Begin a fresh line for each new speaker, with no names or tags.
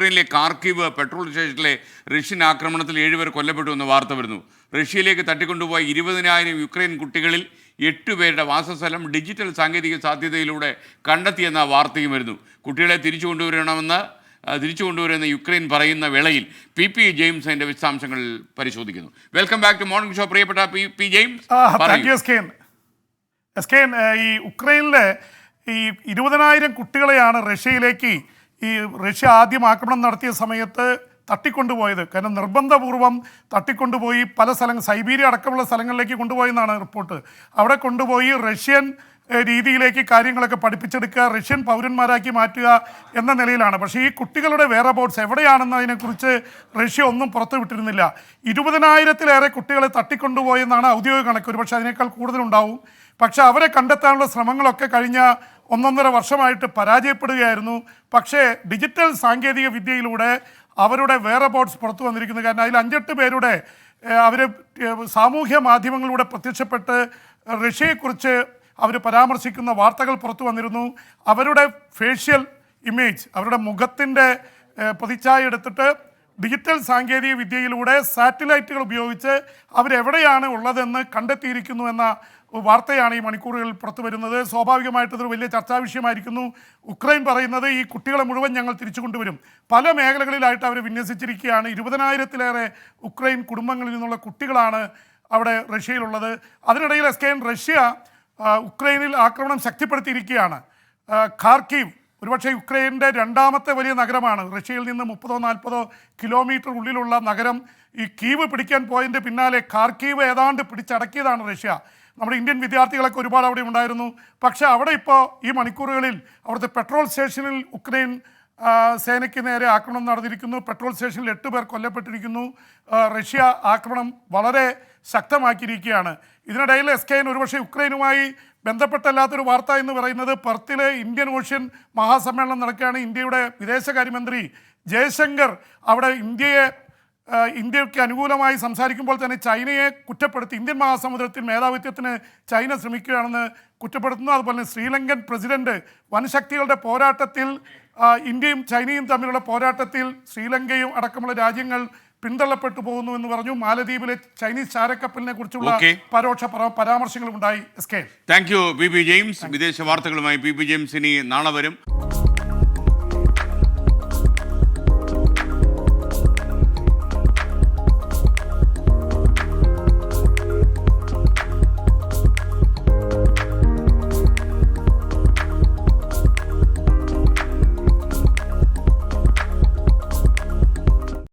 യുക്രൈനിലെ Kharkiv petrol സ്റ്റേഷനിലെ Russian ആക്രമണത്തിൽ ഏഴുപേർ കൊല്ലപ്പെട്ടു എന്ന് വാർത്ത വരുന്നു. റഷ്യയിലേക്ക് തട്ടിക്കൊണ്ടുപോയ ഇരുപതിനായിരം യുക്രൈൻ കുട്ടികളിൽ എട്ട് പേരുടെ വാസസ്ഥലം ഡിജിറ്റൽ സാങ്കേതിക സാധ്യതയിലൂടെ കണ്ടെത്തിയെന്ന വാർത്തയും വരുന്നു. കുട്ടികളെ തിരിച്ചു കൊണ്ടുവരണമെന്ന് തിരിച്ചു കൊണ്ടുവരുന്ന യുക്രൈൻ പറയുന്ന വേളയിൽ പി. പി. ജെയിംസ് അതിന്റെ വിശദാംശങ്ങൾ പരിശോധിക്കുന്നു. Welcome back to morning show പ്രിയപ്പെട്ട പി. പി. ജെയിംസ്.
ഈ ഉക്രൈനിലെ ഈ ഇരുപതിനായിരം കുട്ടികളെയാണ് റഷ്യയിലേക്ക് ഈ റഷ്യ ആദ്യം ആക്രമണം നടത്തിയ സമയത്ത് തട്ടിക്കൊണ്ടുപോയത്. കാരണം നിർബന്ധപൂർവം തട്ടിക്കൊണ്ടുപോയി പല സ്ഥലങ്ങൾ സൈബീരിയ അടക്കമുള്ള സ്ഥലങ്ങളിലേക്ക് കൊണ്ടുപോയി എന്നാണ് റിപ്പോർട്ട്. അവിടെ കൊണ്ടുപോയി റഷ്യൻ രീതിയിലേക്ക് കാര്യങ്ങളൊക്കെ പഠിപ്പിച്ചെടുക്കുക റഷ്യൻ പൗരന്മാരാക്കി മാറ്റുക എന്ന നിലയിലാണ്. പക്ഷേ ഈ കുട്ടികളുടെ വേറെ അബൌട്ട്സ് എവിടെയാണെന്നതിനെക്കുറിച്ച് റഷ്യ ഒന്നും പുറത്തു പുറത്തുവിട്ടിരുന്നില്ല ഇരുപതിനായിരത്തിലേറെ കുട്ടികളെ തട്ടിക്കൊണ്ടുപോയെന്നാണ് ഔദ്യോഗിക കണക്ക്. ഒരു പക്ഷേ അതിനേക്കാൾ കൂടുതലുണ്ടാവും. പക്ഷേ അവരെ കണ്ടെത്താനുള്ള ശ്രമങ്ങളൊക്കെ കഴിഞ്ഞ ഒന്നൊന്നര വർഷമായിട്ട് പരാജയപ്പെടുകയായിരുന്നു. പക്ഷേ ഡിജിറ്റൽ സാങ്കേതിക വിദ്യയിലൂടെ അവരുടെ വേറെ ബോട്ട്സ് പുറത്തു വന്നിരിക്കുന്നു. കാരണം അതിൽ അഞ്ചെട്ട് പേരുടെ അവർ സാമൂഹ്യ മാധ്യമങ്ങളിലൂടെ പ്രത്യക്ഷപ്പെട്ട് റഷ്യയെക്കുറിച്ച് അവർ പരാമർശിക്കുന്ന വാർത്തകൾ പുറത്തു വന്നിരുന്നു. അവരുടെ ഫേഷ്യൽ ഇമേജ് അവരുടെ മുഖത്തിന്റെ പ്രതിച്ഛായ എടുത്തിട്ട് ഡിജിറ്റൽ സാങ്കേതിക വിദ്യയിലൂടെ സാറ്റലൈറ്റുകൾ ഉപയോഗിച്ച് അവരെവിടെയാണ് ഉള്ളതെന്ന് കണ്ടെത്തിയിരിക്കുന്നു എന്ന വാർത്തയാണ് ഈ മണിക്കൂറുകളിൽ പുറത്തു വരുന്നത്. സ്വാഭാവികമായിട്ട് വലിയ ചർച്ചാ വിഷയമായിരിക്കുന്നു. ഉക്രൈൻ പറയുന്നത് ഈ കുട്ടികളെ മുഴുവൻ ഞങ്ങൾ തിരിച്ചു കൊണ്ടുവരും. പല മേഖലകളിലായിട്ട് അവർ വിന്യസിച്ചിരിക്കുകയാണ്. ഇരുപതിനായിരത്തിലേറെ ഉക്രൈൻ കുടുംബങ്ങളിൽ നിന്നുള്ള കുട്ടികളാണ് അവിടെ റഷ്യയിലുള്ളത്. അതിനിടയിൽ എസ് കെ റഷ്യ ഉക്രൈനിൽ ആക്രമണം ശക്തിപ്പെടുത്തിയിരിക്കുകയാണ്. ഖാർക്കീവ് ഒരുപക്ഷെ യുക്രൈന്റെ രണ്ടാമത്തെ വലിയ നഗരമാണ്. റഷ്യയിൽ നിന്ന് മുപ്പതോ നാൽപ്പതോ കിലോമീറ്റർ ഉള്ളിലുള്ള നഗരം ഈ കീവ് പിടിക്കാൻ പോയതിന്റെ പിന്നാലെ ഖാർക്കീവ് ഏതാണ്ട് പിടിച്ചടക്കിയതാണ് റഷ്യ. നമ്മുടെ ഇന്ത്യൻ വിദ്യാർത്ഥികളൊക്കെ ഒരുപാട് അവിടെ ഉണ്ടായിരുന്നു. പക്ഷേ അവിടെ ഇപ്പോൾ ഈ മണിക്കൂറുകളിൽ അവിടുത്തെ പെട്രോൾ സ്റ്റേഷനിൽ ഉക്രൈൻ സേനയ്ക്ക് നേരെ ആക്രമണം നടന്നിരിക്കുന്നു. പെട്രോൾ സ്റ്റേഷനിൽ എട്ട് പേർ കൊല്ലപ്പെട്ടിരിക്കുന്നു. റഷ്യ ആക്രമണം വളരെ ശക്തമാക്കിയിരിക്കുകയാണ്. ഇതിനിടയിൽ എസ് കെ എൻ ഒരുപക്ഷെ യുക്രൈനുമായി ബന്ധപ്പെട്ടല്ലാത്തൊരു വാർത്ത എന്ന് പറയുന്നത് പെർത്തിലെ ഇന്ത്യൻ ഓഷ്യൻ മഹാസമ്മേളനം നടക്കുകയാണ്. ഇന്ത്യയുടെ വിദേശകാര്യമന്ത്രി ജയശങ്കർ അവിടെ ഇന്ത്യയെ ഇന്ത്യയ്ക്ക് അനുകൂലമായി സംസാരിക്കുമ്പോൾ തന്നെ ചൈനയെ കുറ്റപ്പെടുത്തി ഇന്ത്യൻ മഹാസമുദ്രത്തിൽ മേധാവിത്വത്തിന് ചൈന ശ്രമിക്കുകയാണെന്ന് കുറ്റപ്പെടുത്തുന്നു. അതുപോലെ ശ്രീലങ്കൻ പ്രസിഡന്റ് വനശക്തികളുടെ പോരാട്ടത്തിൽ ഇന്ത്യയും ചൈനയും തമ്മിലുള്ള പോരാട്ടത്തിൽ ശ്രീലങ്കയും അടക്കമുള്ള രാജ്യങ്ങൾ പിന്തള്ളപ്പെട്ടു പോകുന്നു എന്ന് പറഞ്ഞു. മാലദ്വീപിലെ ചൈനീസ് ചാരക്കപ്പലിനെ കുറിച്ചുള്ള പരോക്ഷ പരാമർശങ്ങളും ഉണ്ടായി S K.
Thank you B P James വിദേശ വാർത്തകളുമായി ബി പി ജെയിംസ് ഇനി നാളെ വരും.